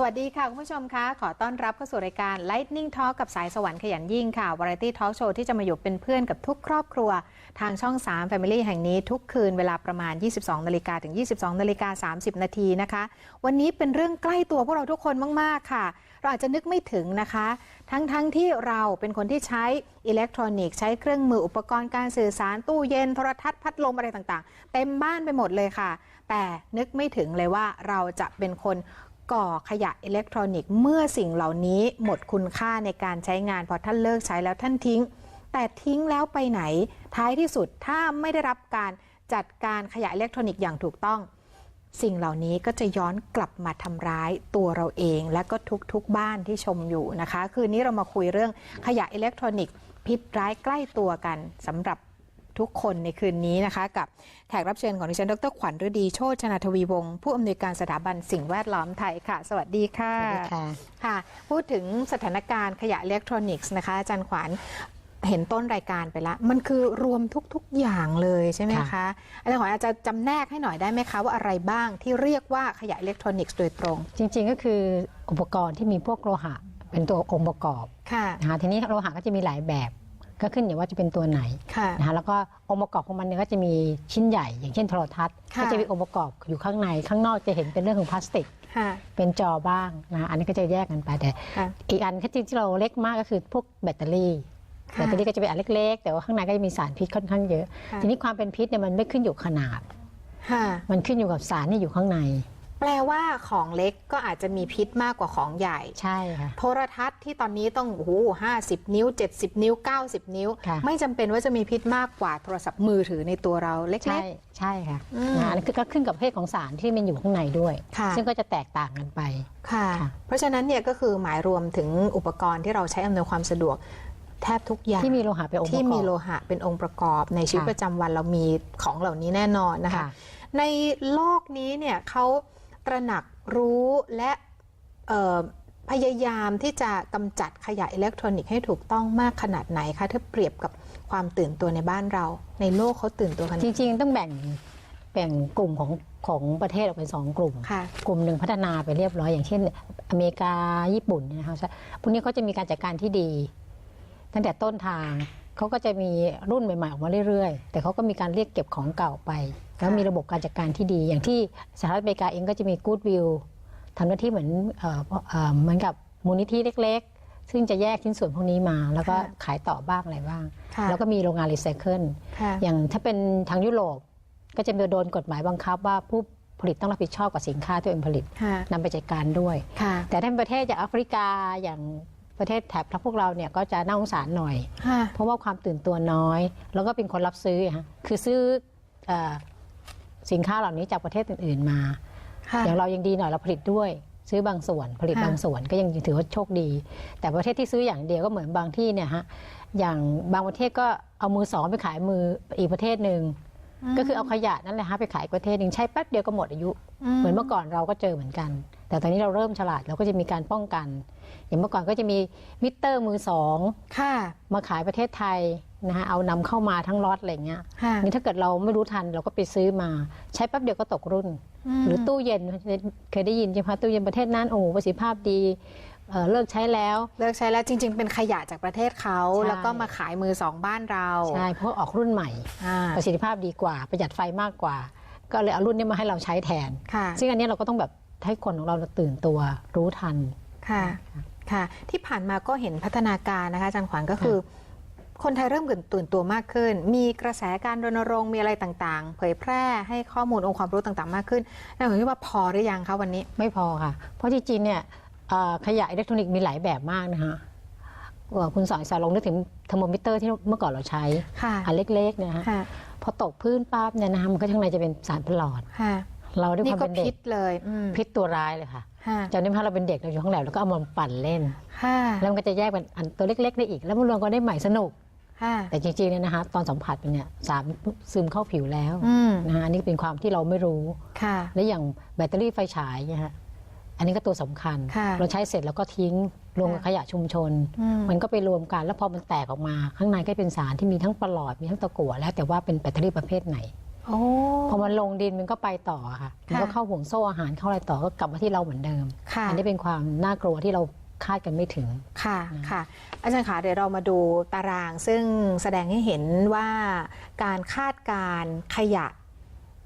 สวัสดีค่ะ คุณผู้ชมคะ ขอต้อนรับเข้าสู่รายการ Lightning Talk กับสายสวรรค์ขยันยิ่งค่ะวาไรตี้ทอล์กโชว์ที่จะมาอยู่เป็นเพื่อนกับทุกครอบครัว ทางช่อง 3 Family แห่งนี้ทุกคืนเวลาประมาณ 22นาฬิกาถึง 22นาฬิกา30 นาทีนะคะ วันนี้เป็นเรื่องใกล้ตัวพวกเราทุกคนมาก ๆ ค่ะ เราอาจจะนึกไม่ถึงนะคะ ทั้งๆทที่เราเป็นคนที่ใช้อิเล็กทรอนิกส์ใช้เครื่องมืออุปกรณ์การสื่อสารตู้เย็นโทรทัศน์พัดลมอะไรต่างๆ เต็มบ้านไปหมดเลยค่ะ แต่นึกไม่ถึงเลยว่าเราจะเป็นคน ก่อขยะอิเล็กทรอนิกส์เมื่อสิ่งเหล่านี้หมดคุณค่าในการใช้งานพอท่านเลิกใช้แล้วท่านทิ้ง แต่ทิ้งแล้วไปไหน ท้ายที่สุดถ้าไม่ได้รับการจัดการขยะอิเล็กทรอนิกส์อย่างถูกต้อง สิ่งเหล่านี้ก็จะย้อนกลับมาทำร้ายตัวเราเอง และก็ทุกๆบ้านที่ชมอยู่นะคะ คืนนี้เรามาคุยเรื่องขยะอิเล็กทรอนิกส์พิษร้ายใกล้ตัวกันสำหรับ ทุกคนในคืนนี้นะคะ กับแขกรับเชิญของดิฉันดรขวัญฤดีโชติชนาทวีวงศ์ผู้อำนวยการสถาบันสิ่งแวดล้อมไทยค่ะ สวัสดีค่ะสวัสดีค่ะค่ะ พูดถึงสถานการณ์ขยะอิเล็กทรอนิกส์นะคะอาจารย์ขวัญเห็นต้นรายการไปแล้วมันคือรวมทุกๆอย่างเลยใช่ไหมคะค่ะอาจารย์ขวัญอาจจะจำแนกให้หน่อยได้ไหมคะว่าอะไรบ้างที่เรียกว่าขยะอิเล็กทรอนิกส์โดยตรง จริงๆก็คืออุปกรณ์ที่มีพวกโลหะเป็นตัวองค์ประกอบค่ะนะคะทีนี้โลหะก็จะมีหลายแบบ ก็ขึ้นอยู่ว่าจะเป็นตัวไหนค่ะนะคะแล้วก็องค์ประกอบของมันเนี่ยก็จะมีชิ้นใหญ่ อย่างเช่นโทรทัศน์ค่ะก็จะมีองค์ประกอบอยู่ข้างในข้างนอกจะเห็นเป็นเรื่องของพลาสติกค่ะเป็นจอบ้างนะอันนี้ก็จะแยกกันไปแต่ค่ะอีกอันที่ที่เราเล็กมากก็คือพวกแบตเตอรี่ค่ะแบตเตอรี่ก็จะเป็นอันเล็กๆ แต่ว่าข้างในก็จะมีสารพิษค่อนข้างเยอะค่ะทีนี้ความเป็นพิษเนี่ยมันไม่ขึ้นอยู่ขนาดค่ะมันขึ้นอยู่กับสารที่อยู่ข้างใน แปลว่าของเล็กก็อาจจะมีพิษมากกว่าของใหญ่ ใช่ค่ะ โทรทัศน์ที่ตอนนี้ต้องโอ้โหห้าสิบนิ้ว70นิ้ว90นิ้ว ค่ะ ไม่จำเป็นว่าจะมีพิษมากกว่าโทรศัพท์มือถือในตัวเราเล็ใช่กใช่ค่ะอืมนะอันนี้คือก็ขึ้นกับประเภทของสารที่มันอยู่ข้างในด้วย ค่ะ ซึ่งก็จะแตกต่างกันไป ๆค่ะ ค่ะ เพราะฉะนั้นเนี่ยก็คือหมายรวมถึงอุปกรณ์ที่เราใช้อำนวยความสะดวก แทบทุกอย่าง ที่มีโลหะเป็นองค์ประกอบ ที่มีโลหะเป็นองค์ประกอบในชีวิตค่ะประจำวันเรามีของเหล่านี้แน่นอนนะคะ ค่ะ ในโลกนี้เนี่ยเขา ตระหนักรู้และเอ่อพยายามที่จะกำจัดขยะอิเล็กทรอนิกส์ให้ถูกต้องมากขนาดไหนคะถ้าเปรียบกับความตื่นตัวในบ้านเรา ในโลกเขาตื่นตัวขนาดจไหนริง ๆ ต้องแบ่งแบ่งกลุ่มของของประเทศออกเป็นสองกลุ่มค่ะกลุ่มหนึ่งพัฒนาไปเรียบร้อย อย่างเช่น อเมริกาญี่ปุ่นเนยนะคะพวกนี้เขาจะมีการจัดการที่ดี ตั้งแต่ต้นทาง เขาก็จะมีรุ่นใหม่ๆออกมาเรื่อยๆ แต่เขาก็มีการเรียกเก็บของเก่าไป แล้วมีระบบการจัดการที่ดี อย่างที่สหรัฐอเมริกาเองก็จะมี Good Will ทำหน้าที่เหมือนเอ่อเอ่อเหมือนกับมูลนิธิเล็กๆ ซึ่งจะแยกชิ้นส่วนพวกนี้มา แล้วก็ค่ะขายต่อบ้างอะไรบ้างค่ะแล้วก็มีโรงงานรีไซเคิลค่ะอย่างถ้าเป็นทางยุโรปก็จะมีโดนกฎหมายบังคับว่าผู้ผลิตต้องรับผิดชอบกับสินค้าที่ตัวเองผลิตค่ะนำไปจัดการด้วยค่ะแต่ถ้าเป็นประเทศจากแอฟริกาอย่าง ประเทศแถบพวกเราเนี่ยก็จะน่าสงสารหน่อยค่ะเพราะว่าความตื่นตัวน้อย แล้วก็เป็นคนรับซื้อฮะคือซื้อเออสินค้าเหล่านี้จากประเทศอื่น ๆมาค่ะอย่างเรายังดีหน่อยเราผลิตด้วย ซื้อบางส่วนผลิตค่ะบางส่วนก็ยังถือว่าโชคดี แต่ประเทศที่ซื้ออย่างเดียวก็เหมือนบางที่เนี่ยฮะอย่างบางประเทศก็เอามือสองไปขายมืออีกประเทศหนึ่งก็คือเอาขยะนั่นแหละฮะไปขายอีกประเทศหนึ่งใช้แป๊บเดียวก็หมดอายุ เหมือนเมื่อก่อนเราก็เจอเหมือนกัน แต่ตอนนี้เราเริ่มฉลาดเราก็จะมีการป้องกัน อย่างเมื่อก่อนก็จะมีมิเตอร์มือสองค่ะ มาขายประเทศไทยนะฮะเอานำเข้ามาทั้งล็อตอะไรเงี้ยค่ะนี่ถ้าเกิดเราไม่รู้ทันเราก็ไปซื้อมา ใช้แป๊บเดียวก็ตกรุ่น หรือตู้เย็นเคยได้ยินใช่ไหมคะตู้เย็นประเทศนั้นโอ้โหประสิทธิภาพดีเอ่อเลิกใช้แล้ว เลิกใช้แล้วจริง ๆ เป็นขยะจากประเทศเขาใช่แล้วก็มาขายมือสองบ้านเราใช่เพราะออกรุ่นใหม่อ่าประสิทธิภาพดีกว่า ประหยัดไฟมากกว่า ก็เลยเอารุ่นนี้มาให้เราใช้แทนค่ะซึ่งอันนี้เราก็ต้องแบบให้คนของเราตื่นตัวรู้ทัน ค่ะ ค่ะ ที่ผ่านมาก็เห็นพัฒนาการนะคะอาจารย์ขวัญก็คือ คนไทยเริ่มตื่นตัวมากขึ้น มีกระแสการรณรงค์มีอะไรต่างๆ เผยแพร่ให้ข้อมูลองค์ความรู้ต่างๆ มากขึ้นน่าสนใจว่าพอหรือยังคะวันนี้ ไม่พอค่ะ เพราะจริงๆเนี่ยเอ่อขยะอิเล็กทรอนิกส์มีหลายแบบมากนะคะเอ่อคุณสอนสารลงนึกถึงเทอร์โมมิเตอร์ที่เมื่อก่อนเราใช้ค่ะ อันเล็กๆเนะฮะค่ะ พอตกพื้นปั๊บเนี่ยนะคะมันก็ข้างในจะเป็นสารประหลอด ค่ะ เราด้วยคนี่วามก็เป็นเด็พิกษเลยอืมพิษตัวร้ายเลยค่ะค่ะ จำได้ไหมคะเราเป็นเด็กเราอยู่ห้องแลบแล้วก็เอามาปั่นเล่นค่ะแล้วมันก็จะแยกเป็นอันตัวเล็ก ๆ ได้อีก แล้วมันรวมกันได้ใหม่สนุกค่ะแต่จริงๆเนี่ยนะคะตอนสัมผัสมันเนี่ยสารซึมเข้าผิวแล้วอืมนะคะอันนี้เป็นความที่เราไม่รู้ค่ะและอย่างแบตเตอรี่ไฟฉายเนี่ยฮะอันนี้ก็ตัวสำคัญค่ะเราใช้เสร็จแล้วก็ทิ้งรวมกับค่ะขยะชุมชนอืมมันก็ไปรวมกันแล้วพอมันแตกออกมา ข้างในก็เป็นสารที่มีทั้งประหลอดมีทั้งตะกั่วแล้วแต่ว่าเป็นแบตเตอรี่ประเภทไหน โอ้พอมันลงดินมันก็ไปต่อค่ะมันก็ค่ะเข้าห่วงโซ่อาหารเข้าอะไรต่อก็กลับมาที่เราเหมือนเดิม ค่ะ อันี้เป็นความน่ากลัวที่เราคาดกันไม่ถึง ค่ะนะค่ะ อาจารย์คะเดี๋ยวเรามาดูตารางซึ่งแสดงให้เห็นว่าการคาดการณ์ขยะ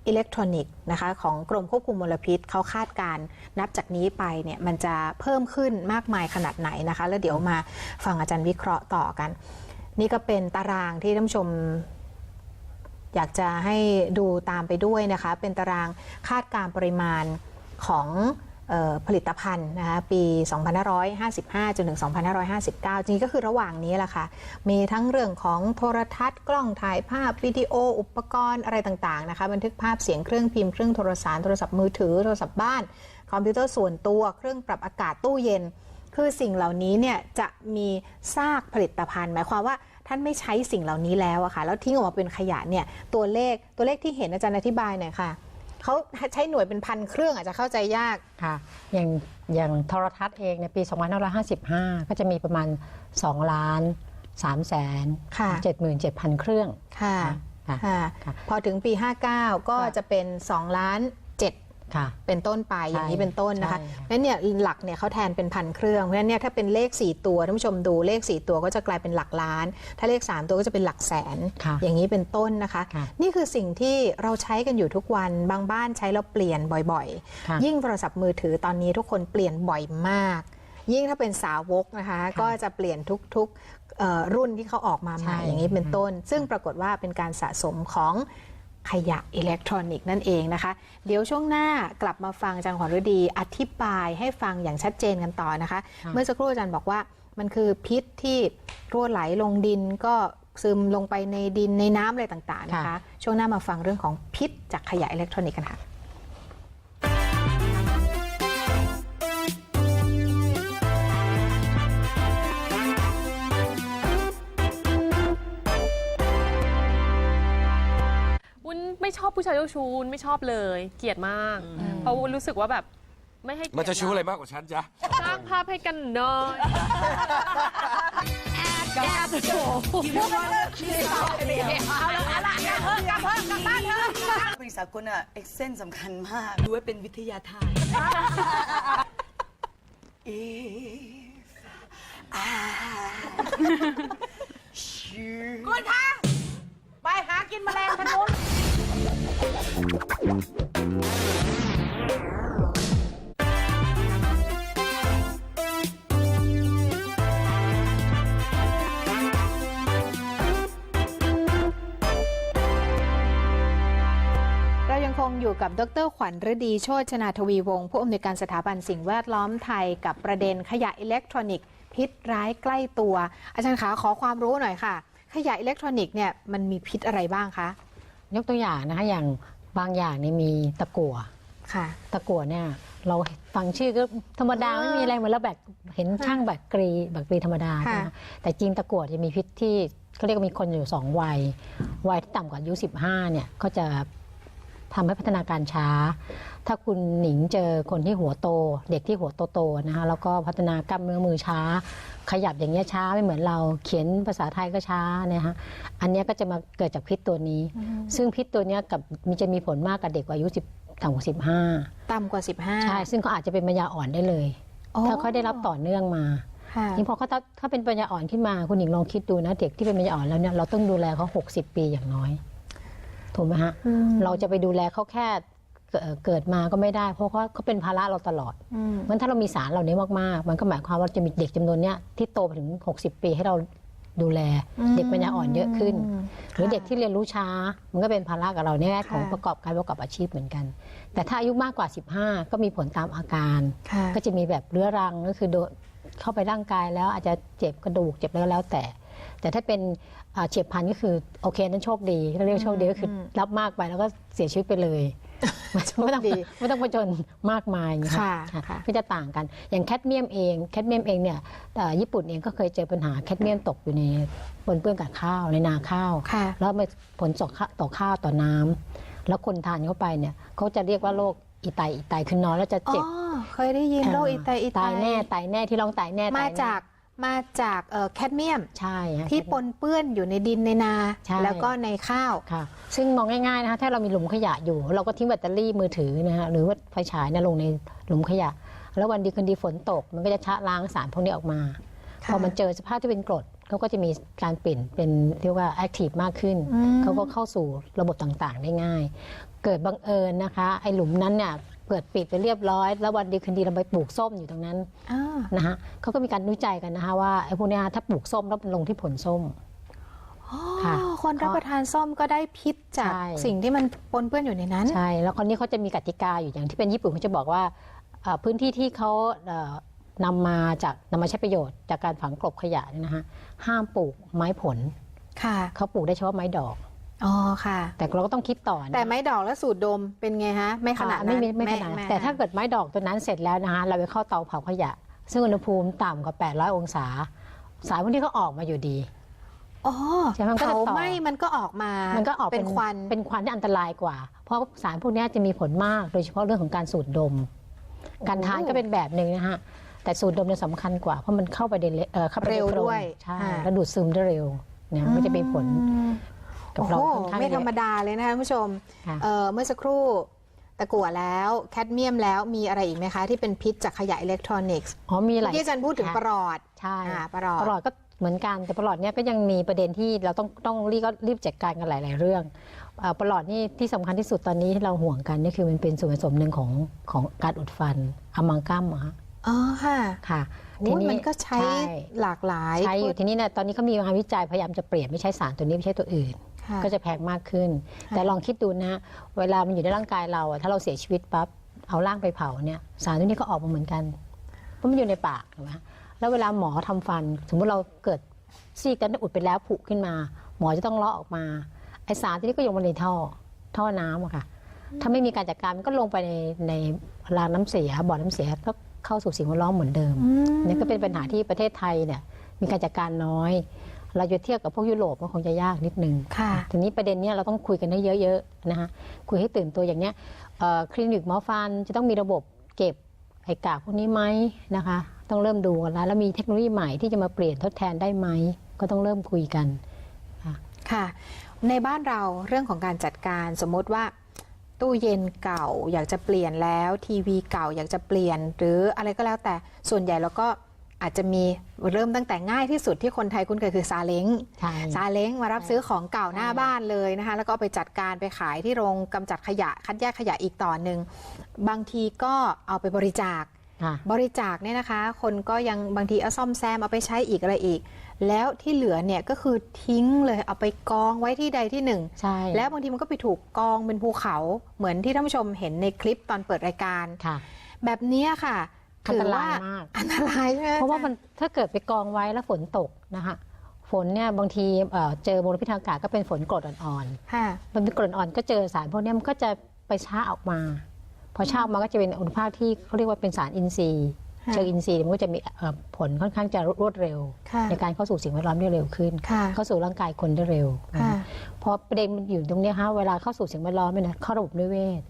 อิเล็กทรอนิกส์นะคะของกรมควบคุมมลพิษเขาคาดการณ์นับจากนี้ไปเนี่ยมันจะเพิ่มขึ้นมากมายขนาดไหนนะคะ แล้วเดี๋ยวมาฟังอาจารย์วิเคราะห์ต่อกัน นี่ก็เป็นตารางที่ท่านผู้ชม อยากจะให้ดูตามไปด้วยนะคะ เป็นตารางคาดการณ์ปริมาณของออผลิตภัณฑ์นะคะปี 2555 จนถึง 2559 จริงก็คือระหว่างนี้แหละค่ะ มีทั้งเรื่องของโทรทัศน์ กล้องถ่ายภาพ วิดีโอ อุปกรณ์อะไรต่างๆนะคะบันทึกภาพเสียงเครื่องพิมพ์ เครื่องโทรสารโทรศัพท์มือถือ โทรศัพท์บ้าน คอมพิวเตอร์ส่วนตัว เครื่องปรับอากาศตู้เย็น คือสิ่งเหล่านี้เนี่ยจะมีซากผลิตภัณฑ์ หมายความว่า ท่านไม่ใช้สิ่งเหล่านี้แล้วอะค่ะแล้วทิ้งออกมาเป็นขยะเนี่ยตัวเลขตัวเลขที่เห็นอาจารย์อธิบายหน่อยค่ะเขาใช้หน่วยเป็นพันเครื่องอาจจะเข้าใจยากค่ะ อย่างอย่างโทรทัศน์เองในปี 2555 ก็จะมีประมาณ 2 ล้าน 3 แสนค่ะ77,000 เครื่องค่ะค่ะค่ะค่ะพอถึงปี 59 ก็ค่ะจะเป็น 2 ล้าน7ค่ะ เป็นต้นไปอย่างนี้เป็นต้นนะคะใช่ค่ะเพราะฉะนั้นเนี่ยหลักเนี่ยเขาแทนเป็นพันเครื่องเพราะฉะนั้นเนี่ยถ้าเป็นเลข 4 ตัวท่านผู้ชมดูเลข 4 ตัวก็จะกลายเป็นหลักล้าน ถ้าเลข 3 ตัวก็จะเป็นหลักแสนค่ะอย่างนี้เป็นต้นนะคะค่ะนี่คือสิ่งที่เราใช้กันอยู่ทุกวันบางบ้านใช้แล้วเปลี่ยนบ่อยค่ะๆยิ่งโทรศัพท์มือถือตอนนี้ทุกคนเปลี่ยนบ่อยมากยิ่งถ้าเป็นสาวกนะคะ ก็จะเปลี่ยนทุกๆเอ่อรุ่นที่เขาออกมาใหม่ใช่อย่างนี้เป็นต้น ซึ่งปรากฏว่าเป็นการสะสมของ ขยะอิเล็กทรอนิกส์นั่นเองนะคะ เดี๋ยวช่วงหน้ากลับมาฟังอาจารย์ขวัญฤดี อธิบายให้ฟังอย่างชัดเจนกันต่อนะคะ เมื่อสักครู่อาจารย์บอกว่ามันคือพิษที่รั่วไหลลงดินก็ซึมลงไปในดินในน้ำอะไรต่างๆนะคะค่ะช่วงหน้ามาฟังเรื่องของพิษจากขยะอิเล็กทรอนิกส์กันค่ะ นไม่ชอบผู้ชายเจ้าชู้วุ้นไม่ชอบเลย เกลียดมาก เพราะวุ้นรู้สึกว่าแบบไม่ให้เกียรติมันจะชู้อะไรมากกว่าฉันจ๊ะ สร้างภาพให้กันหน้อยบริษัทคุณอะเอ็กเซนสำคัญมากดูไว้เป็นวิทยาทาน If I should คุณคะ ไปหากินแมลงทางนู้นเรายังคงอยู่กับดรขวัญฤดี โชตชนาทวีวงศ์ผู้อำนวยการสถาบันสิ่งแวดล้อมไทยกับประเด็นขยะอิเล็กทรอนิกส์พิษร้ายใกล้ตัว อาจารย์ขาขอความรู้หน่อยค่ะ ขยะอิเล็กทรอนิกส์เนี่ยมันมีพิษอะไรบ้างคะ ยกตัวอย่างนะคะอย่างบางอย่างเนี่ยมีตะกั่วค่ะ ตะกั่วเนี่ยเราฟังชื่อก็ธรรมดาอ่าไม่มีอะไรเหมือนเราแบกเห็นช่างแบกกรีแบกกรีธรรมดาค่ะนะคะแต่จริงตะกั่วจะมีพิษที่เขาเรียกว่ามีคนอยู่สองวัย วัยที่ต่ำกว่าอายุ15เนี่ยก็จะ ทำให้พัฒนาการช้า ถ้าคุณหนิงเจอคนที่หัวโต เด็กที่หัวโตๆนะคะแล้วก็พัฒนากล้ามเนื้อมือช้า ขยับอย่างเงี้ยช้าไม่เหมือนเราเขียนภาษาไทยก็ช้าเนี่ยฮะอันเนี้ยก็จะมาเกิดจากพิษตัวนี้ ซึ่งพิษตัวเนี้ยกับมีจะมีผลมากกับเด็กกว่าอายุ10ต่ำกว่า15 ต่ำกว่า 15 ใช่ ซึ่งเขาอาจจะเป็นปัญญาอ่อนได้เลยอ๋อถ้าเขาได้รับต่อเนื่องมาค่ะนี่พอเขาถ้าถ้าเป็นปัญญาอ่อนขึ้นมาคุณหญิงลองคิดดูนะ เด็กที่เป็นปัญญาอ่อนแล้วเนี่ยเราต้องดูแลเขา60 ปีอย่างน้อย ถูกไหมฮะอืมเราจะไปดูแลเขาแค่เกิดเกิดมาก็ไม่ได้ เพราะเขาเขาเป็นภาระเราตลอดอืมมันถ้าเรามีสารเหล่านี้มากๆ มันก็หมายความว่าจะมีเด็กจำนวนเนี้ยที่โตไปถึง 60 ปีให้เราดูแลเด็กปัญญาอ่อนเยอะขึ้น หรือเด็กที่เรียนรู้ช้า มันก็เป็นภาระกับเราในแง่ของค่ะประกอบการประกอบอาชีพเหมือนกัน แต่ถ้าอายุมากกว่า 15 ก็มีผลตามอาการค่ะก็จะมีแบบเรื้อรังก็คือโดนเข้าไปร่างกายแล้วอาจจะเจ็บกระดูกเจ็บแล้วแล้วแต่ แต่ถ้าเป็นอ่า เฉียบพลันก็คือโอเคนั้นโชคดีเราเรียกโชคดีก็คืออรับมากไปแล้วก็เสียชีวิตไปเลยไม่ต้องดีไม่ต้องผจญมากมายอย่างเงี้ยค่ะค่ะค่ะก็จะต่างกัน อย่างแคดเมียมเองแคดเมียมเองเนี่ยเอ่อญี่ปุ่นเองก็เคยเจอปัญหาแคดเมียมตกอยู่ในปนเปื้อนกับข้าวในนาข้าวค่ะแล้วมีผลต่อข้าต่อข้าวต่อน้ำแล้วคนทานเข้าไปเนี่ยเขาจะเรียกว่าโรคอีไตอีไตคือนอนแล้วจะอ๋อเจ็บเคยได้ยินโรคอีไตอีไตตายแน่ตายแน่ที่ร้องตายแน่มาตยแน่จาก มาจากเอ่อแคดเมียมใช่ฮะที่ปนเปื้อนอยู่ในดินในนาใช่แล้วก็ในข้าวค่ะ ซึ่งมองง่ายๆนะคะถ้าเรามีหลุมขยะอยู่ เราก็ทิ้งแบตเตอรี่มือถือนะฮะหรือว่าไฟฉายเนยลงในหลุมขยะ แล้ววันดีคืนดีฝนตก มันก็จะชะล้างสารพวกนี้ออกมาค่ะพอมันเจอสภาพที่เป็นกรดเขาก็จะมีการเปลี่ยนเป็นเรียกว่าแอคทีฟมากขึ้นอืมเขาก็เข้าสู่ระบบต่างๆ ได้ง่าย เกิดบังเอิญนะคะไอ้หลุมนั้นเนี่ย เปิดปิดไปเรียบร้อย แล้ววันดีคืนดีเราไปปลูกส้มอยู่ตรงนั้นอ่านะคะเขาก็มีการวิจัยกันนะคะว่าไอ้พวกเนี้ยถ้าปลูกส้มแล้วมันลงที่ผลส้มค่ะอ๋อคนรับประทานส้มก็ได้พิษจากใช่สิ่งที่มันปนเปื้อนอยู่ในนั้น ใช่ แล้วคนนี้เขาจะมีกติกาอยู่อย่างที่เป็นญี่ปุ่นเขาจะบอกว่าเอ่อพื้นที่ที่เขาเอ่อนำมาจากนำมาใช้ประโยชน์จากการฝังกลบขยะเนี่ยนะฮะห้ามปลูกไม้ผลค่ะ เขาปลูกได้เฉพาะไม้ดอก อ๋อค่ะ แต่เราก็ต้องคิดต่อนะแต่ไม้ดอกและสูตรดมเป็นไงฮะ ไม่ขนาดอ่นั้นไม่มีไม่ขนาดนั้นแต่ถ้าเกิดไม้ดอกตัวนั้นเสร็จแล้วนะคะเราไปเข้าเตาเผาขยะ ซึ่งอุณหภูมิต่ำกว่า 800 องศา สารพวกนี้ก็ออกมาอยู่ดีอ๋อใช่ไหมมันก็จะเผาต่อไหม้มันก็ออกมามัมันก็ออกเป็นควัน เป็นควันที่อันตรายกว่า เพราะสารพวกนี้จะมีผลมาก โดยเฉพาะเรื่องของการสูดดม การทานก็เป็นแบบหนึ่งนะฮะ แต่สูดดมเนี่ยสำคัญกว่า เพราะมันเข้าไปในเลเอ่อเข้าไปในเร็วโพงด้วย ใช่อ่าแล้วดูดซึมได้เร็วเนี่ยมันก็จะมีผลอืม กับโอ้เราโหค่อนข้างไม่เยธรรมอะดาเลยนะคะคุณผู้ชมค่ะเอ่อเมื่อสักครู่ตะกั่วแล้วแคดเมียมแล้วมีอะไรอีกไหมคะ ที่เป็นพิษจากขยะอิเล็กทรอนิกส์อ๋อมีหเมื่ลาอยกี้อาจารย์พูดถึงค่ะประหลอดใช่อ่าประหลอดประหลอดก็เหมือนกันแต่ประหลอดเนี่ยก็ยังมีประเด็นที่เราต้องต้องรีบก็รีบจัดการกันหลาย ๆ เรื่องเอ่อประหลอดนี่ที่สำคัญที่สุดตอนนี้ที่เราห่วงกันนี่คือมันเป็นส่วนผสมหนึ่งของของการอุดฟันอะมังกัมอะฮะอ๋อค่ะค่ะโอ้ยมันก็ใช้หลากหลายใช้อยู่ทีนี้เนี่ยตอนนี้เขามีงานวิจัยพยายามจะเปลี่ยนไม่ใช้สารตัวนี้ไม่ใช้ตัวอื่นค่ะ ก็จะแพงมากขึ้น แต่ลองคิดดูนะ เวลามันอยู่ในร่างกายเราอะถ้าเราเสียชีวิตปั๊บเอาร่างไปเผาเนี่ยสารตัวนี้ก็ออกมาเหมือนกันเพราะมันอยู่ในปากถูกไหมแล้วเวลาหมอทำฟัน สมมติเราเกิดซีกกันอุดไปแล้วผุขึ้นมา หมอจะต้องเลาะออกมาไอสารตัวนี้ก็โยงมาในท่อท่อน้ำอะค่ะ ถ้าไม่มีการจัดการมันก็ลงไปในในรางน้ำเสียบ่อน้ำเสียก็เข้าสู่สิ่งแวดล้อมเหมือนเดิมนี่ก็เป็นปัญหาที่ประเทศไทยเนี่ยมีการจัดการน้อย เราจะเทียบกับพวกยุโรปมันคงจะยากนิดนึงค่ะทีนี้ประเด็นเนี้ยเราต้องคุยกันให้เยอะๆนะคะคุยให้ตื่นตัวอย่างเนี้ยเอ่อคลินิกหมอฟันจะต้องมีระบบเก็บไอ้กากพวกนี้ไหมนะคะ ต้องเริ่มดูกันแล้วแล้วมีเทคโนโลยีใหม่ที่จะมาเปลี่ยนทดแทนได้ไหมก็ต้องเริ่มคุยกันค่ะ ในบ้านเราเรื่องของการจัดการสมมติว่าตู้เย็นเก่าอยากจะเปลี่ยนแล้ว ทีวีเก่าอยากจะเปลี่ยน หรืออะไรก็แล้วแต่ส่วนใหญ่เราก็ อาจจะมีเริ่มตั้งแต่ง่ายที่สุดที่คนไทยคุ้นเคยคือซาเล้งใช่ซาเล้งมารับซื้อของเก่าหน้าบ้านเลยนะคะแล้วก็เอาไปจัดการไปขายที่โรงกำจัดขยะคัดแยกขยะอีกต่อหนึ่งบางทีก็เอาไปบริจาคค่ะบริจาคเนี่ยนะคะ คนก็ยังบางทีเอาซ่อมแซมเอาไปใช้อีกอะไรอีก แล้วที่เหลือเนี่ยก็คือทิ้งเลยเอาไปกองไว้ที่ใดที่หนึ่งใช่แล้วบางทีมันก็ไปถูกกองเป็นภูเขาเหมือนที่ท่านผู้ชมเห็นในคลิปตอนเปิดรายการค่ะแบบเนี้ยค่ะอันตราย ถือว่มากอันตรายใช่ไหมเพราะว่ามันถ้าเกิดไปกองไว้แล้วฝนตกนะคะฝนเนี่ยบางทีเอ่อเจอมลพิษทางอากาศก็เป็นฝนกรดอ่อนๆค่ะมันเป็นกรดอ่อนก็เจอสารพวกเนี้ยมันก็จะไปช้าออกมา พอช้าออกมาก็จะเป็นอุณหภาพที่เขาเรียกว่าเป็นสารอินทรีย์ค่ะเชิงอินทรีย์มันก็จะมีเอ่อผลค่อนข้างจะรวดเร็วค่ะในการเข้าสู่สิ่งแวดล้อมได้เร็วขึ้นค่ะเข้าสู่ร่างกายคนได้เร็วค่ะพอประเด็นมันอยู่ตรงเนี้ยฮะเวลาเข้าสู่สิ่งแวดล้อมเนี่ยนะเข้าระบบนิเวศ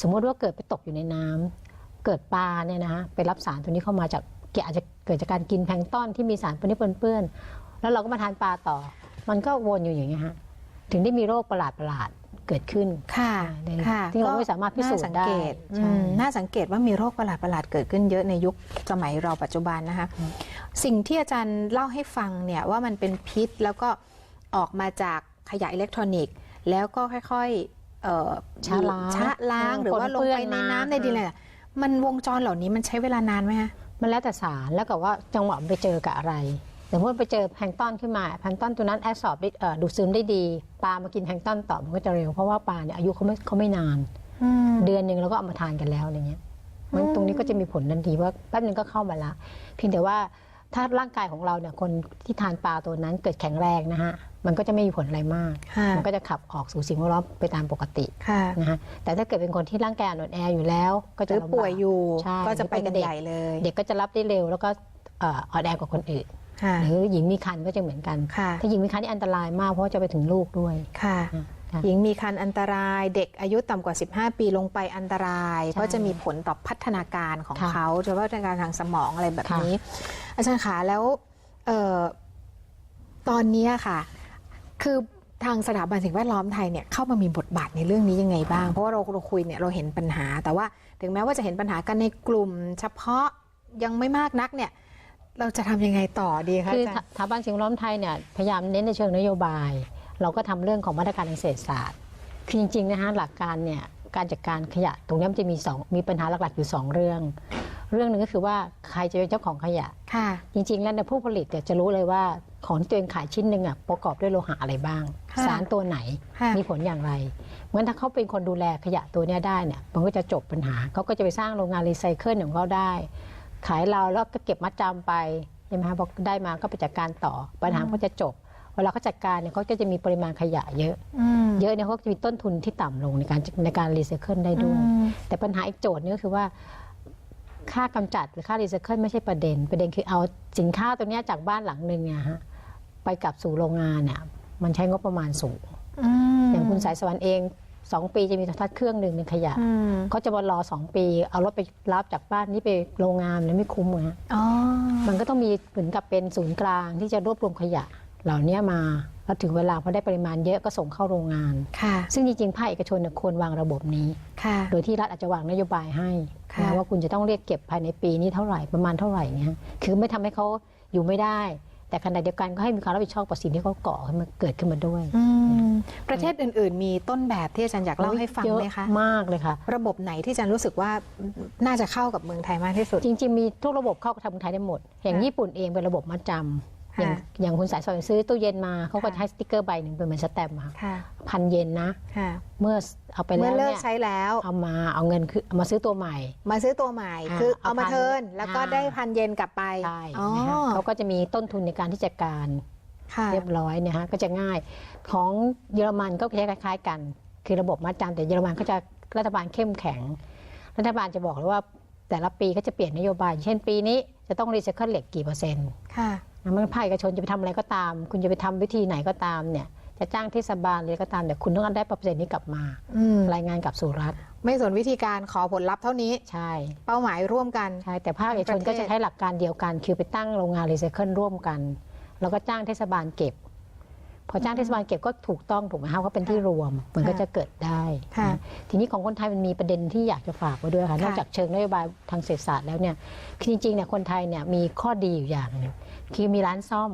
สมมติว่าเกิดไปตกอยู่ในน้ำ เกิดปลาเนี่ยนะฮะไปรับสารตัวนี้เข้ามาจากอาจจะเกิดจากการกินแพลงก์ต้อนที่มีสารพวกนี้ปนเปื้อนๆแล้วเราก็มาทานปลาต่อ มันก็วนอยู่อย่างเงี้ยฮะถึงได้มีโรคประหลาดประหลาดๆเกิดขึ้นค่ะในค่ะที่เราไม่สามารถพิสูจน์น่สังได้เกตใช่อืมน่าสังเกตว่ามีโรคประหลาดประหลาดๆเกิดขึ้นเยอะในยุคสมัยเราปัจจุบันนะคะสิ่งที่อาจารย์เล่าให้ฟังเนี่ยว่ามันเป็นพิษแล้วก็ออกมาจากขยะอิเล็กทรอนิกส์ แล้วก็ค่อยๆเอ่อชะล้างชะล้างเออหรือว่าลงไปในน้ำปนเปื้อนมาในดินเลยอะ มันวงจรเหล่านี้มันใช้เวลานานไหมคะมันแล้วแต่สารแล้วกับว่าจังหวะมันไปเจอกับอะไรสมมติไปเจอแพลงก์ต้อนขึ้นมาแพลงก์ต้อนตัวนั้นแอดสอบได้เอ่อดูดซึมได้ดีปลามากินแพลงก์ต้อนต่อมันก็จะเร็วเพราะว่าปลาเนี่ยอายุเขาไม่เขาไม่นานเดือนหนึ่งเราก็เอามาทานกันแล้วอะไรเงี้ยมันตรงนี้ก็จะมีผลทันทีว่าแป๊บนึงก็เข้ามาละเพียงแต่ว่าถ้าร่างกายของเราเนี่ยคนที่ทานปลาตัวนั้นเกิดแข็งแรงนะฮะ มันก็จะไม่มีผลอะไรมากค่ะมันก็จะขับออกสู่สิ่งแวดล้อมไปตามปกติค่ะนะฮะแต่ถ้าเกิดเป็นคนที่ร่างกายอ่อนแออยู่แล้ว ก็หจะรือลำบากป่วยอยู่ใช่ก็จะไปกันเด็กใหญ่เลย เด็กก็จะรับได้เร็ว แล้วก็เอ่ออ่อนแอกว่าคนอื่นค่ะหรือหญิงมีครรภ์ก็จะเหมือนกันค่ะถ้าหญิงมีครรภ์นี่อันตรายมากเพราะว่าจะไปถึงลูกด้วยค่ะนะค่ะหญิงมีคันอันตรายเด็กอายุต่ำกว่า 15 ปีลงไปอันตรายใช่เพราะจะมีผลต่อพัฒนาการของค่ะเขาโดยเฉพาะทางการทางสมองอะไรแบบค่ะนี้ อาจารย์ขาแล้วเอ่อตอนเนี้ยค่ะ คือทางสถาบันสิ่งแวดล้อมไทยเนี่ยเข้ามามีบทบาทในเรื่องนี้ยังไงบ้าง เพราะว่าเราเราคุยเนี่ยเราเห็นปัญหา แต่ว่าถึงแม้ว่าจะเห็นปัญหากันในกลุ่ม เฉพาะยังไม่มากนักเนี่ยเราจะทำยังไงต่อดีคะคือสถาบันสิ่งแวดล้อมไทยเนี่ยพยายามเน้นในเชิงนโยบาย เราก็ทำเรื่องของมาตรการทางเศรษฐศาสตร์คือจริงๆนะคะหลักการเนี่ยการจัดการขยะตรงนี้มันจะมีสองมีปัญหาหลักๆอยู่สองเรื่อง เรื่องหนึ่งก็คือว่าใครจะเป็นเจ้าของขยะ ค่ะ จริงๆ แล้วเนี่ยผู้ผลิตเนี่ยจะรู้เลยว่าของที่ตัวเองขายชิ้นหนึ่งอะประกอบด้วยโลหะอะไรบ้าง ค่ะสารตัวไหนค่ะ มีผลอย่างไรเหมือนถ้าเขาเป็นคนดูแลขยะตัวเนี้ยได้เนี่ยมันก็จะจบปัญหาเขาก็จะไปสร้างโรงงานรีไซเคิลของเขาได้ ขายเราแล้วก็เก็บมัดจำไปใช่ไหมคะพอได้มาก็ไปจัดการต่อปัญหาก็จะจบเวลาเขาจัดการเนี่ยเขาก็จะมีปริมาณขยะเยอะ อืมเยอะเนี่ยเขาก็จะมีต้นทุนที่ต่ำลงในการในการรีไซเคิลได้ด้วย อืมแต่ปัญหาอีกโจทย์นึงก็คือว่า ค่ากำจัดหรือค่ารีไซเคิลไม่ใช่ประเด็น ประเด็นคือเอาสินค้าตัวเนี้ยจากบ้านหลังหนึ่งเนี่ยฮะไปกลับสู่โรงงานเนี่ยมันใช้งบประมาณสูงอืมอย่างคุณสายสวรรค์เองสองปีจะมีโทรทัศน์เครื่องหนึ่งในขยะอืมเขาจะมารอสองปี เอารถไปรับจากบ้านนี้ไปโรงงานแล้วไม่คุ้มอะฮะอ๋อมันก็ต้องมีเหมือนกับเป็นศูนย์กลางที่จะรวบรวมขยะ เหล่านี้มา แล้วถึงเวลาพอได้ปริมาณเยอะก็ส่งเข้าโรงงานค่ะซึ่งจริงๆภาคเอกชนเนี่ยควรวางระบบนี้ค่ะโดยที่รัฐอาจจะวางนโยบายให้ค่ะนะว่าคุณจะต้องเรียกเก็บภายในปีนี้เท่าไหร่ประมาณเท่าไหร่เงี้ยคือไม่ทำให้เขาอยู่ไม่ได้ แต่ขณะเดียวกันก็ให้มีความรับผิดชอบกับสิ่งที่เขาก่อให้มันเกิดขึ้นมาด้วยอืมประเทศอื่น ๆ มีต้นแบบที่อาจารย์อยากเล่าให้ฟังเยอะไหมคะมากเลยค่ะ ระบบไหนที่อาจารย์รู้สึกว่าน่าจะเข้ากับเมืองไทยมากที่สุด จริง ๆ มีทุกระบบเข้ากับทำไทยได้หมด อย่างค่ะญี่ปุ่นเองเป็นระบบมัดจำ อย่างค่ะอย่างคุณสายสอนซื้อตู้เย็นมาเขาก็ค่ะใช้สติ๊กเกอร์ใบหนึ่งเป็นเหมือนสแตมป์อะค่ะค่ะพันเยนนะค่ะเมื่อเอาไปเมื่แล้อวเลิกเนี่ยใช้แล้วเอามาเอาเงินคือเอามาซื้อตัวใหม่ มาซื้อตัวใหม่อ่าคือเอาเอามาพันเทิร์นแล้วก็อ่าได้พันเยนกลับไปใช่อ๋อนะคะเขาก็จะมีต้นทุนในการที่จัดการค่ะเรียบร้อยเนี่ยฮะก็จะง่ายของเยอรมันก็คล้ายๆกัน คือระบบมัดจำแต่เยอรมันเขาจะรัฐบาลเข้มแข็ง รัฐบาลจะบอกเลยว่าแต่ละปีก็จะเปลี่ยนนโยบาย เช่นปีนี้จะต้องรีไซเคิลเหล็กกี่เปอร์เซ็นต์ค่ะ นะมันภาคเอกชนจะไปทำอะไรก็ตาม คุณจะไปทำวิธีไหนก็ตามเนี่ย จะจ้างเทศบาลเลยก็ตามแต่คุณต้องได้เปอร์เซ็นต์นี้กลับมาอืมรายงานกลับสู่รัฐ ไม่สนวิธีการขอผลลัพธ์เท่านี้ใช่ เป้าหมายร่วมกันใช่แต่ภาคเอกชนประเทศก็จะใช้หลักการเดียวกันคือไปตั้งโรงงานรีไซเคิลร่วมกัน แล้วก็จ้างเทศบาลเก็บ พอจ้างเทศบาลเก็บก็ถูกต้องถูกไหมคะว่าเป็นที่รวมมันก็จะเกิดได้ค่ะนะทีนี้ของคนไทยมันมีประเด็นที่อยากจะฝากไว้ด้วยค่ะค่ะนอกจากเชิงนโยบายทางเศรษฐศาสตร์แล้วเนี่ยคือจริงๆเนี่ยคนไทยเนี่ยมีข้อดีอยู่อย่างหนึง คือมีร้านซ่อม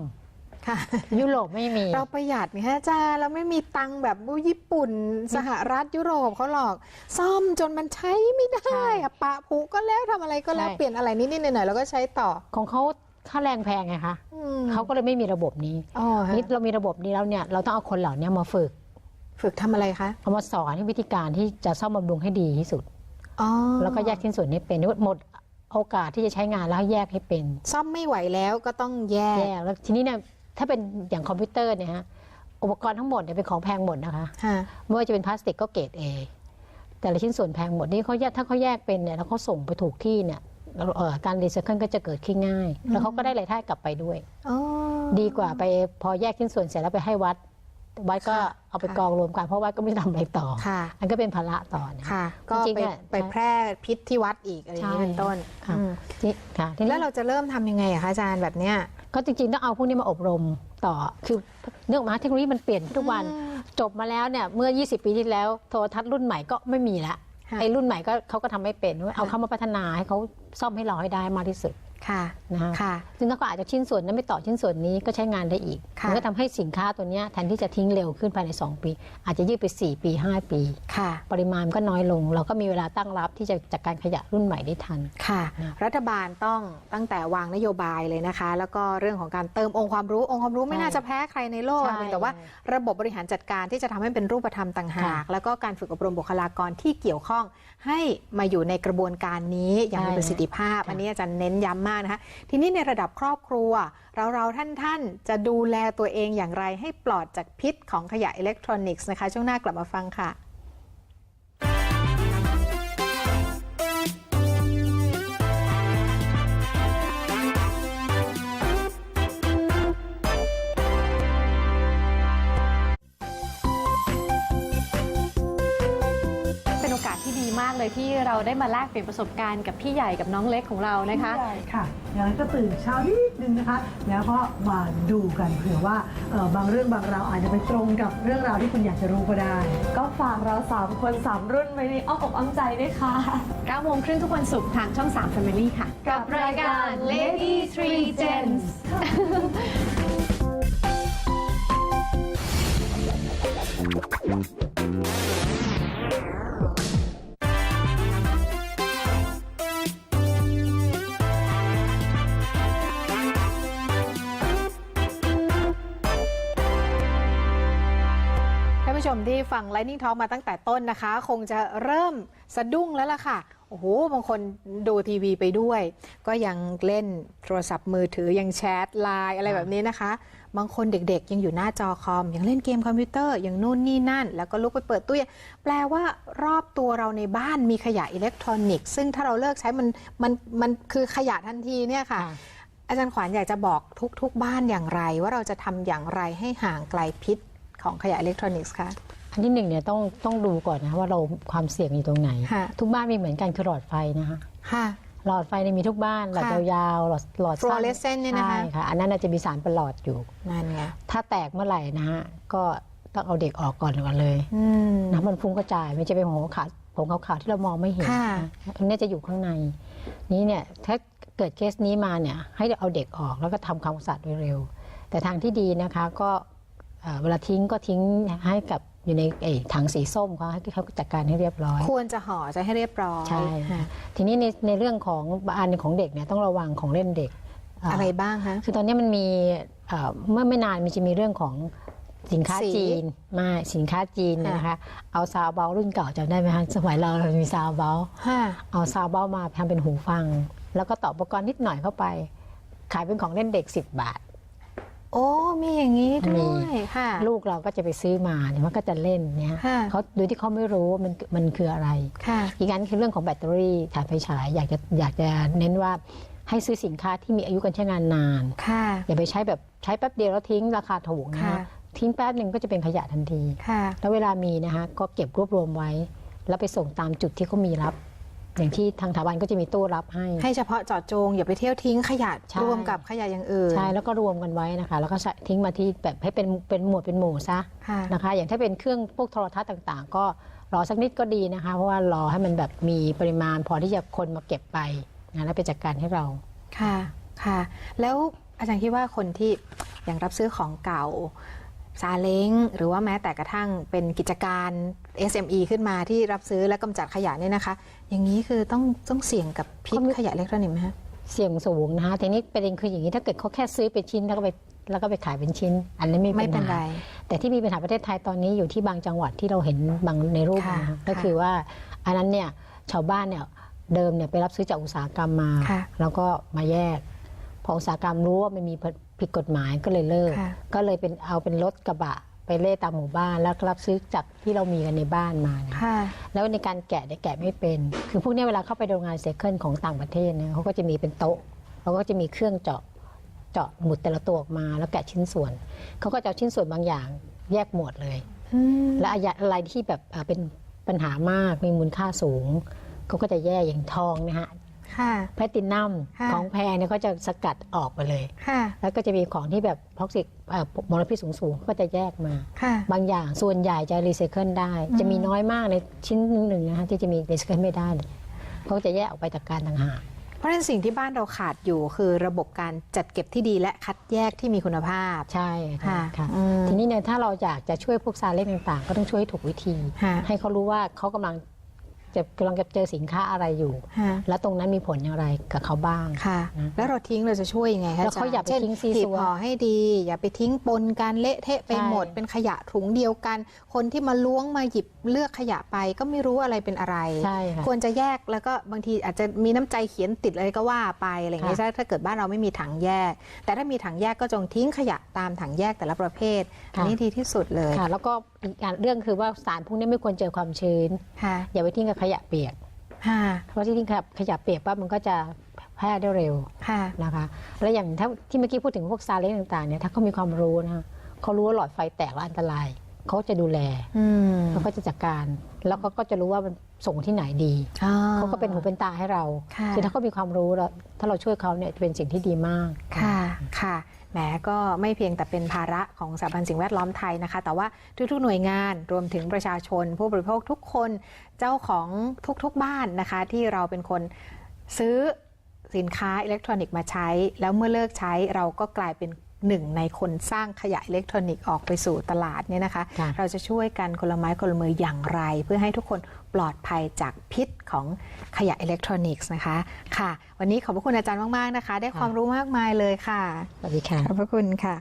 ค่ะ ยุโรปไม่มี เราประหยัดไงฮะอาจารย์เราไม่มีตังค์แบบญี่ปุ่น สหรัฐยุโรปเขาหรอก ซ่อมจนมันใช้ไม่ได้ใช่อะปะผุก็แล้วทำอะไรก็แล้วใช่ เปลี่ยนอะไรนิดๆหน่อยๆแล้วก็ใช้ต่อของเขาค่าแรงแพงไงคะอืมเขาก็เลยไม่มีระบบนี้อ๋อฮะนี่เรามีระบบนี้แล้วเนี่ยเราต้องเอาคนเหล่านี้มาฝึกฝึกทำอะไรคะเอามาสอนให้วิธีการที่จะซ่อมบำรุงให้ดีที่สุด อ๋อแล้วก็แยกชิ้นส่วนนี้เป็นหมด โอกาสที่จะใช้งานแล้วให้แยกให้เป็น ซ่อมไม่ไหวแล้วก็ต้องแยกแยกแล้วทีนี้เนี่ยถ้าเป็นอย่างคอมพิวเตอร์เนี่ยฮะอุปกรณ์ทั้งหมดเนี่ยเป็นของแพงหมดนะคะค่ะไม่ว่าจะเป็นพลาสติกก็เกรด A แต่ละชิ้นส่วนแพงหมดนี่เขาแยกถ้าเขาแยกเป็นเนี่ยแล้วเขาส่งไปถูกที่เนี่ยเอ่อการรีไซเคิลก็จะเกิดขึ้นง่าย แล้วเขาก็ได้รายได้กลับไปด้วยอ๋อดีกว่าไปพอแยกชิ้นส่วนเสร็จแล้วไปให้วัด วัดก็ค่ะเอาไปค่ะกองรวมกันเพราะวัดก็ไม่ทำอะไรต่อค่ะอันก็เป็นภาระต่อเนี่ยค่ะ ก็จริงๆไปเนี่ยไปแพร่พิษที่วัดอีกอะไรอย่างนี้ใช่เป็นต้นค่ะอืมที่ค่ะทีนี้แล้วเราจะเริ่มทำยังไงอะคะอาจารย์แบบเนี้ยก็จริงๆต้องเอาพวกนี้มาอบรมต่อ คือเนื่องมาเทคโนโลยีมันเปลี่ยนทุกวันอืมจบมาแล้วเนี่ยเมื่อ 20 ปีที่แล้วโทรทัศน์รุ่นใหม่ก็ไม่มีละค่ะไอ้รุ่นใหม่ก็เขาก็ทำไม่เป็นเอาเข้ามาพัฒนาให้เขาซ่อมให้เราให้ได้มากที่สุด ค่ะนะคะค่ะ ซึ่งถ้าก็อาจจะชิ้นส่วนนั้นไม่ต่อชิ้นส่วนนี้ก็ใช้งานได้อีกค่ะมัก็ทำให้สินค้าตัวเนี้ยแทนที่จะทิ้งเร็วขึ้นภายใน 2 ปี อาจจะยืดไป 4 ปี 5 ปีค่ะ ปริมาณก็น้อยลง เราก็มีเวลาตั้งรับที่จะจัดการขยะรุ่นใหม่ได้ทันค่ะนะรัฐบาลต้องตั้งแต่วางนโยบายเลยนะคะ แล้วก็เรื่องของการเติมองค์ความรู้องค์ความรู้ไม่ใช่น่าจะแพ้ใครในโลกใช่เพียงแต่ว่าระบบบริหารจัดการที่จะทำให้เป็นรูปธรรมต่างหากค่ะแล้วก็การฝึกอบรมบุคลากรที่เกี่ยวข้อง ให้มาอยู่ในกระบวนการนี้อย่างมีใช่ประสิทธิภาพค่ะอันนี้อาจารย์เน้นย้ำมากนะคะทีนี้ในระดับครอบครัว เราเราท่านท่านๆจะดูแลตัวเองอย่างไรให้ปลอดจากพิษของขยะอิเล็กทรอนิกส์นะคะ ช่วงหน้ากลับมาฟังค่ะาสที่ดีมากเลยที่เราได้มาแลกเปลี่ยนประสบการณ์กับพี่ใหญ่กับน้องเล็กของเรานะคะค่ะอย่างนั้นก็ตื่นเช้านิดนึงนะคะ แล้วก็มาดูกันเผื่อว่าเอ่อบางเรื่องบางราวอาจจะไปตรงกับเรื่องราวที่คุณอยากจะรู้ก็ได้ ก็ฝากเราสามคนสามรุ่นไว้ในอ้อมอกอ้อมใจด้วยค่ะ 9โมงครึ่งทุกวันศุกร์ทางช่อง 3 Family ค่ะ กับรายการ Lady Three Gens ฟัง Lightning Talk มาตั้งแต่ต้นนะคะ คงจะเริ่มสะดุ้งแล้วล่ะค่ะ โอ้โห บางคนดูทีวีไปด้วย ก็ยังเล่นโทรศัพท์มือถือ ยังแชทไลน์อะไรแบบนี้นะคะ บางคนเด็กๆ ยังอยู่หน้าจอคอม ยังเล่นเกมคอมพิวเตอร์อย่างนู่นนี่นั่น แล้วก็ลุกไปเปิดตู้เย็นแปลว่ารอบตัวเราในบ้านมีขยะอิเล็กทรอนิกส์ ซึ่งถ้าเราเลิกใช้มันมันมันคือขยะทันทีเนี่ยค่ะค่ะอาจารย์ขวัญอยากจะบอกทุก ๆ บ้านอย่างไร ว่าเราจะทำอย่างไรให้ห่างไกลพิษของขยะอิเล็กทรอนิกส์คะ อันที่หนึ่งเนี่ยต้องต้องดูก่อนนะว่าเราความเสี่ยงอยู่ตรงไหน ค่ะ ทุกบ้านมีเหมือนกันคือหลอดไฟนะคะ ค่ะ หลอดไฟเนี่ยมีทุกบ้านหลอดค่ะยาวๆหลอดหลอดสั้น Fluorescent เนี่ยนะคะ ใช่ค่ะอันนั้นน่าจะมีสารประหลอดอยู่ นั่นไงถ้าแตกเมื่อไหร่นะฮะก็ต้องเอาเด็กออกก่อนก่อนเลยอืมน้ำมันฟุ้งกระจายไม่จะเป็นผงขาวผงขาวๆที่เรามองไม่เห็นค่ะ นะอันนี้จะอยู่ข้างใน นี้เนี่ยถ้าเกิดเคสนี้มาเนี่ยให้เอาเด็กออกแล้วก็ทำความสะอาดโดยเร็ว แต่ทางที่ดีนะคะก็เอ่อเวลาทิ้งก็ทิ้งให้กับ อยู่ในไอ้ถังสีส้มเขาให้เขาจัดการให้เรียบร้อย ควรจะห่อจะให้เรียบร้อยใช่ค่ะทีนี้ในในเรื่องของอันของเด็กเนี่ยต้องระวังของเล่นเด็กาอะไรบ้างคะคือตอนนี้มันมีเอ่อเมื่อไม่นานมันจะมีเรื่องของสินค้าสีจีนมาสินค้าจีนเนี่ยนะคะเอาซาวเบลรุ่นเก่าจำได้ไหมคะสมัยเราเรามีซาวเบลค่ะเอาซาวเบลมาทำเป็นหูฟัง แล้วก็ต่ออุปกรณ์นิดหน่อยเข้าไป ขายเป็นของเล่นเด็ก 10 บาท โอ้ มีอย่างนี้ด้วยค่ะ ลูกเราก็จะไปซื้อมาเนี่ยมันก็จะเล่นเนี่ยค่ะเขาโดยที่เขาไม่รู้ว่ามันมันคืออะไรค่ะอีกอันคือเรื่องของแบตเตอรี่ถ่านไฟฉายอยากจะอยากจะเน้นว่าให้ซื้อสินค้าที่มีอายุการใช้งานนานค่ะอย่าไปใช้แบบใช้แป๊บเดียวแล้วทิ้งราคาถูกนะค่ะคะทิ้งแป๊บหนึ่งก็จะเป็นขยะทันทีค่ะแล้วเวลามีนะคะก็เก็บรวบรวมไว้ แล้วไปส่งตามจุดที่เขามีรับ อย่างที่ทางถาบันก็จะมีตู้รับให้ ให้เฉพาะเจาะจง อย่าไปเที่ยวทิ้งขยะใช่ รวมกับขยะอย่างอื่นใช่แล้วก็รวมกันไว้นะคะ แล้วก็ใส่ทิ้งมาที่แบบให้เป็นเป็นหมวดเป็นหมู่ซะค่ะนะคะ อย่างถ้าเป็นเครื่องพวกโทรทัศน์ต่างๆ ก็รอสักนิดก็ดีนะคะ เพราะว่ารอให้มันแบบมีปริมาณพอที่จะคนมาเก็บไปนะแล้วไปจัดการให้เรา ค่ะค่ะ แล้วอาจารย์คิดว่าคนที่อย่างรับซื้อของเก่าซาเล้งหรือว่าแม้แต่กระทั่งเป็นกิจการ SME ขึ้นมาที่รับซื้อและกำจัดขยะเนี่ยนะคะ อย่างนี้คือต้องต้องเสี่ยงกับพิษก็ไม่ขยะอิเล็กทรอนิกส์ไหมคะเสี่ยงสูงนะคะทีนี้ประเด็นคืออย่างนี้ถ้าเกิดเขาแค่ซื้อเป็นชิ้นแล้วก็ไปแล้วก็ไปขายเป็นชิ้น อันนี้ไม่ไม่เป็นเป็นปัญไรหาแต่ที่มีปัญหาประเทศไทยตอนนี้อยู่ที่บางจังหวัดที่เราเห็นบางในรูปค่ะนะคะก็ค่ะคือว่าอันนั้นเนี่ยชาวบ้านเนี่ยเดิมเนี่ยไปรับซื้อจากอุตสาหกรรมมาค่ะแล้วก็มาแยก พออุตสาหกรรมรู้ว่ามันมีผิดกฎหมายก็เลยเลิกค่ะก็เลยเป็นเอาเป็นรถกระบะ ไปเล่ตามหมู่บ้านแล้วก็รับซื้อจากที่เรามีกันในบ้านมาเนี่ยค่ะ แล้วในการแกะเนี่ยแกะไม่เป็น คือพวกเนี้ยเวลาเข้าไปโรงงานเซเคิลของต่างประเทศเนี่ยเขาก็จะมีเป็นโต๊ะแล้วก็จะมีเครื่องเจาะเจาะหมุดแต่ละตัวออกมา แล้วแกะชิ้นส่วนเขาก็จะเอาชิ้นส่วนบางอย่างแยกหมวดเลย อืม และอะไรอะไรที่แบบเอ่อเป็นปัญหามากมีมูลค่าสูงเขาก็จะแยกอย่างทองนะฮะค่ะ แพลตินัมค่ะของแพงเนี่ยเขาจะสกัดออกไปเลยค่ะแล้วก็จะมีของที่แบบท็อกซิกมลพิษสูงๆก็จะแยกมาค่ะบางอย่างส่วนใหญ่จะรีไซเคิลได้ จะมีน้อยมากในชิ้นหนึ่งนะคะที่จะมีรีไซเคิลไม่ได้เลยเขาจะแยกออกไปจากการต่างหากเพราะฉะนั้นสิ่งที่บ้านเราขาดอยู่คือระบบการจัดเก็บที่ดีและคัดแยกที่มีคุณภาพใช่ค่ะค่ะอืมทีนี้เนี่ยถ้าเราอยากจะช่วยพวกซาเล้งต่างๆ ก็ต้องช่วยให้ถูกวิธีค่ะให้เขารู้ว่าเขากำลัง จะกำลังจะเจอสินค้าอะไรอยู่ค่ะแล้วตรงนั้นมีผลอย่างไรกับเขาบ้าง ค่ะ นะแล้วเราทิ้งเราจะช่วยยังไงคะแล้วเขาจรอย่าไปช่นทิ้งซีหีบซัวห่อให้ดี อย่าไปทิ้งปนกันเละเทะไปใช่ หมด เป็นขยะถุงเดียวกัน คนที่มาล้วงมาหยิบเลือกขยะไป ก็ไม่รู้อะไรเป็นอะไร ใช่ค่ะ ควรจะแยกแล้วก็บางทีอาจจะมีน้ำใจเขียนติดอะไรก็ว่าไปอะไรอย่างนี้ค่ะถ้าถ้าเกิดบ้านเราไม่มีถังแยก แต่ถ้ามีถังแยกก็จงทิ้งขยะตามถังแยกแต่ละประเภท อันนี้ดีที่สุดเลย ค่ะ แล้วก็อีกอย่างเรื่องคือว่าสารพวกนี้ไม่ควรเจอความชื้นค่ะอย่าไปทิ้งกับขยะเปียกค่ะเพราะที่ทิ้งกับขยะเปียกปั๊บมันก็จะแพร่ได้เร็วค่ะนะคะ แล้วอย่างถ้าที่เมื่อกี้พูดถึงพวกซาเล้งต่างๆเนี่ยถ้าเขามีความรู้นะคะเขารู้ว่าหลอดไฟแตกแล้วอันตรายเขาจะดูแลอืมเขาก็จะจัดการ แล้วเขาก็จะรู้ว่ามันส่งที่ไหนดีอ่เขาก็เป็นหูเป็นตาให้เราค่ะคือถ้าเขามีความรู้แล้วถ้าเราช่วยเขาเนี่ยจะเป็นสิ่งที่ดีมากค่ะค่ะ แหมก็ไม่เพียงแต่เป็นภาระของสถาบันสิ่งแวดล้อมไทยนะคะ แต่ว่าทุกๆหน่วยงานรวมถึงประชาชน ผู้บริโภคทุกคนเจ้าของทุกๆบ้านนะคะ ที่เราเป็นคนซื้อสินค้าอิเล็กทรอนิกส์มาใช้ แล้วเมื่อเลิกใช้เราก็กลายเป็นหนึ่งในคนสร้างขยะอิเล็กทรอนิกส์ออกไปสู่ตลาดเนี่ยนะคะค่ะเราจะช่วยกันคนละไม้คนละมืออย่างไร เพื่อให้ทุกคน ปลอดภัยจากพิษของขยะอิเล็กทรอนิกส์นะคะค่ะ วันนี้ขอบพระคุณอาจารย์มากๆนะคะ ได้ความรู้มากมายเลยค่ะสวัสดีค่ะขอบพระคุณค่ะ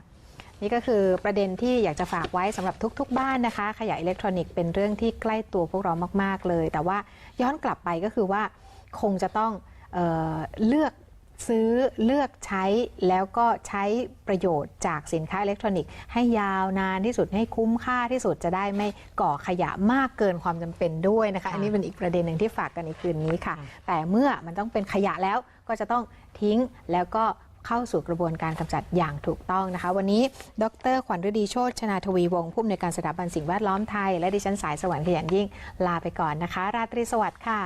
นี่ก็คือประเด็นที่อยากจะฝากไว้สำหรับทุก ๆ บ้านนะคะ ขยะอิเล็กทรอนิกส์เป็นเรื่องที่ใกล้ตัวพวกเรามาก ๆเลย แต่ว่าย้อนกลับไปก็คือว่าคงจะต้องเออเลือก ซื้อเลือกใช้แล้วก็ใช้ประโยชน์จากสินค้าอิเล็กทรอนิกส์ให้ยาวนานที่สุดให้คุ้มค่าที่สุดจะได้ไม่ก่อขยะมากเกินความจำเป็นด้วยนะคะ อันนี้เป็นอีกประเด็นหนึ่งที่ฝากกันในคืนนี้ค่ะ แต่เมื่อมันต้องเป็นขยะแล้วก็จะต้องทิ้งแล้วก็เข้าสู่กระบวนการกำจัดอย่างถูกต้องนะคะ วันนี้ ดร ขวัญฤดีโชตชนาทวีวงศ์ผู้อำนวยการสถาบันสิ่งแวดล้อมไทย และดิฉันสายสวรรค์ขยันยิ่งลาไปก่อนนะคะ ราตรีสวัสดิ์ค่ะ